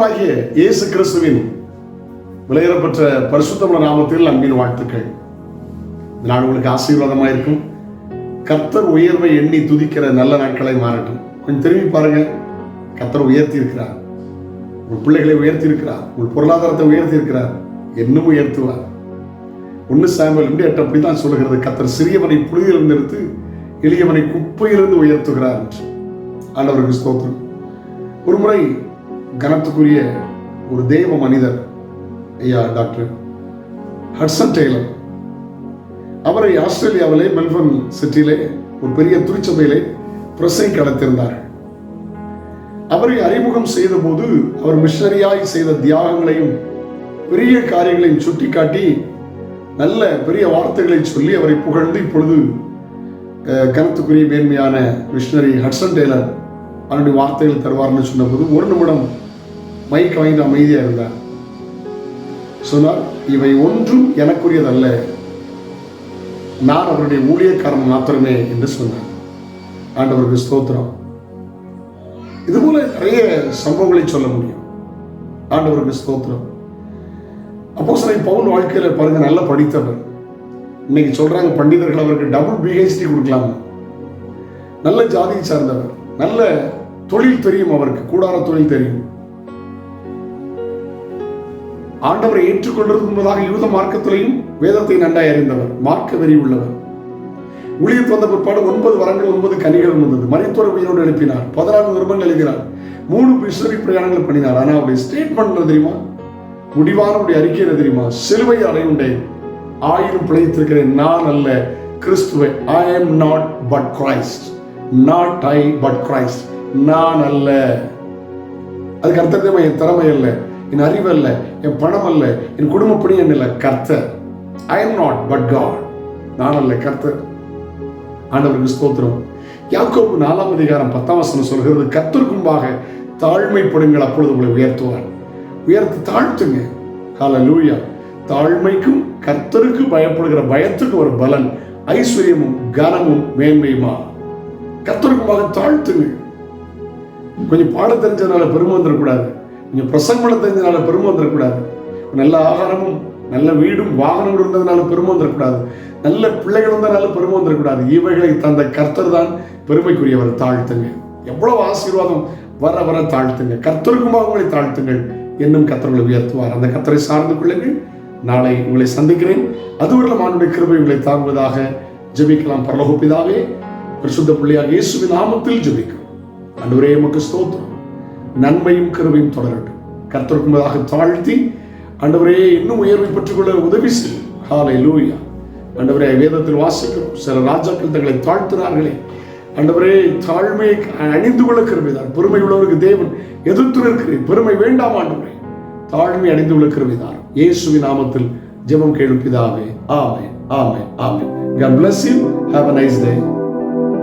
ஆண்டவராகிய இயேசு கிறிஸ்துவின் விலையேறப்பெற்ற பரிசுத்தமுள்ள நாமத்தில் அன்பின் வாழ்த்துக்கள். நான் உங்களுக்கு ஆசீர்வாதமாக இருக்கும். கர்த்தர் உயர்வை எண்ணி துதிக்கிற நல்ல நாட்களை மாறட்டும். கொஞ்சம் திரும்பி பாருங்க கர்த்தர் உயர்த்தி இருக்கிறார் உங்கள் பிள்ளைகளை உயர்த்தி இருக்கிறார் உங்கள் பொருளாதாரத்தை உயர்த்தி இருக்கிறார் இன்னும் உயர்த்துவார். ஒன்று சாம்பல் ரெண்டு எட்டு அப்படித்தான் சொல்கிறது கத்தர் சிறியவனை புழுதியிலிருந்து எடுத்து எளியவனை குப்பையிலிருந்து உயர்த்துகிறார் என்று. ஆண்டவருக்கு ஸ்தோத்திரம். ஒரு முறை கனத்துக்குரிய ஒரு தெய்வ மனிதர் ஐயா டாக்டர் ஹட்சன் டெய்லர். அவரை ஆஸ்திரேலியாவிலே மெல்பர்ன் சிட்டியிலே ஒரு பெரிய திருச்சபையிலே பிரசை கடத்திருந்தார் அவரை அறிமுகம் செய்த போது அவர் மிஷனரியாய் செய்த தியாகங்களையும் பெரிய காரியங்களையும் சுட்டிக்காட்டி நல்ல பெரிய வார்த்தைகளை சொல்லி அவரை புகழ்ந்து இப்பொழுது கருத்துக்குரிய கனத்துக்குரிய மேன்மையான மிஷனரி ஹட்சன் டெய்லர் அவருடைய வார்த்தைகள் தருவார்னு சொன்னபோது ஒரு நிமிடம் மைக் வாங்கிட்டு அமைதியாக இருந்தார் சொன்னார் இவை ஒன்றும் எனக்குரியதல்ல. நான் அவருடைய ஊழியக்காரன் மாத்திரமே என்று சொன்னார். ஆண்டவருக்கு ஸ்தோத்திரம். இது போல நிறைய சம்பவங்களை சொல்ல முடியும். ஆண்டவருக்கு ஸ்தோத்திரம். அப்போ சிலை பவுன் வாழ்க்கையில பாருங்க நல்லா படித்தவர். இன்னைக்கு சொல்றாங்க பண்டிதர்கள் அவருக்கு டபுள் பிஹெச்டி கொடுக்கலாம். நல்ல ஜாதியை சார்ந்தவர். நல்ல தொழில் தெரியும் அவருக்கு கூடார தொழில் தெரியும். ஆண்டவரை ஏற்றுக்கொண்டிருக்கும் முன்பதாக யூத மார்க்கத்திலையும் வேதத்தை நன்றாய் அறிந்தவர் மார்க்க வெறி உள்ளவர். ஊழியத்து வந்த பிற்பாடு ஒன்பது வரங்கள் ஒன்பது கனிகள் இருந்தது மணித்துறை உயிரோடு எழுப்பினார். பதினாறு விருப்பங்கள் எழுதினார். மூணு மிஷனரி பிரயாணங்கள் பண்ணினார். ஆனால் அவருடைய ஸ்டேட்மெண்ட் தெரியுமா? முடிவான அவருடைய அறிக்கை என்ன தெரியுமா? சிலுவை அடையுண்டேன் ஆயிரம் பிழைத்திருக்கிறேன். நான் அல்ல கிறிஸ்துவை I am not but Christ not I but Christ நான் அல்ல. அதுக்கு அர்த்தம் என் திறமை அல்ல. என் அறிவு அல்ல என் பணம் அல்ல என் குடும்பப்படி என்ன இல்லை கர்த்தர் I am not but God நான் அல்ல கர்த்தர். ஆண்டவருக்கு ஸ்தோத்திரம். யாக்கோபு நாலாம் அதிகாரம் பத்தாம் வசனம் சொல்கிறது கர்த்தருக்கு தாழ்மை தாழ்மைப்படுங்கள் அப்பொழுது உங்களை உயர்த்துவார். உயர்த்து தாழ்த்துங்க. கால லூயா தாழ்மைக்கும் கர்த்தருக்கு பயப்படுகிற பயத்துக்கு ஒரு பலன் ஐஸ்வர்யமும் கனமும் மேன்மையுமா? கர்த்தருக்கு தாழ்த்துங்க. கொஞ்சம் பாட தெரிஞ்சதுனால பெருமை வந்துடக்கூடாது. நீங்கள் பிரசங்கம் பண்ண தெரிஞ்சதுனால பெருமை வந்துடக்கூடாது நல்ல ஆகாரமும் நல்ல வீடும் வாகனம் இருந்ததுனால பெருமை வந்துடக்கூடாது நல்ல பிள்ளைகள் வந்ததுனால பெருமை வந்துடக்கூடாது இவைகளை தந்த கர்த்தர் தான் பெருமைக்குரியவர். தாழ்த்துங்க. எவ்வளவு ஆசீர்வாதம் வர வர தாழ்த்துங்க. கர்த்தருக்குமாக உங்களை தாழ்த்துங்கள் என்னும் கர்த்தர்களை உயர்த்துவார். அந்த கர்த்தரை சார்ந்து கொள்ளுங்கள். நாளை உங்களை சந்திக்கிறேன். அதுவரை மானுடைய கிருபை உங்களை தாங்குவதாக ஜபிக்கலாம். பரலோகப்பிதாவே பிதாவே பிள்ளையாக இயேசுவின் நாமத்தில் ஜெபிக்கிறோம். அன்றுவரே மக்கள் ஸ்தோத்திரம். நன்மையும் கிருபையும் தொடரட்டும். கர்த்தருக்கு தாழ்த்தி ஆண்டவரே இன்னும் உயர்வை பெற்றுக்கொள்ள உதவி செய்யும். ஹாலை லூயா ஆண்டவரே வேதத்தில் வாசிக்கிறோம். சில ராஜாக்கள் தங்களை தாழ்த்தினார்களே. ஆண்டவரே தாழ்மையை அணிந்து கொள்ள கிருபைதான் பெருமை உள்ளவருக்கு தேவன் எதிர்த்து நிற்கிறேன் பெருமை வேண்டாம் ஆண்டவரே. தாழ்மை அணிந்து கொள்ள கிருபைதான் இயேசுவின் நாமத்தில் ஜெபம் கேளும் பிதாவே. ஆமே ஆமே ஆமென். God bless you. Have a nice day.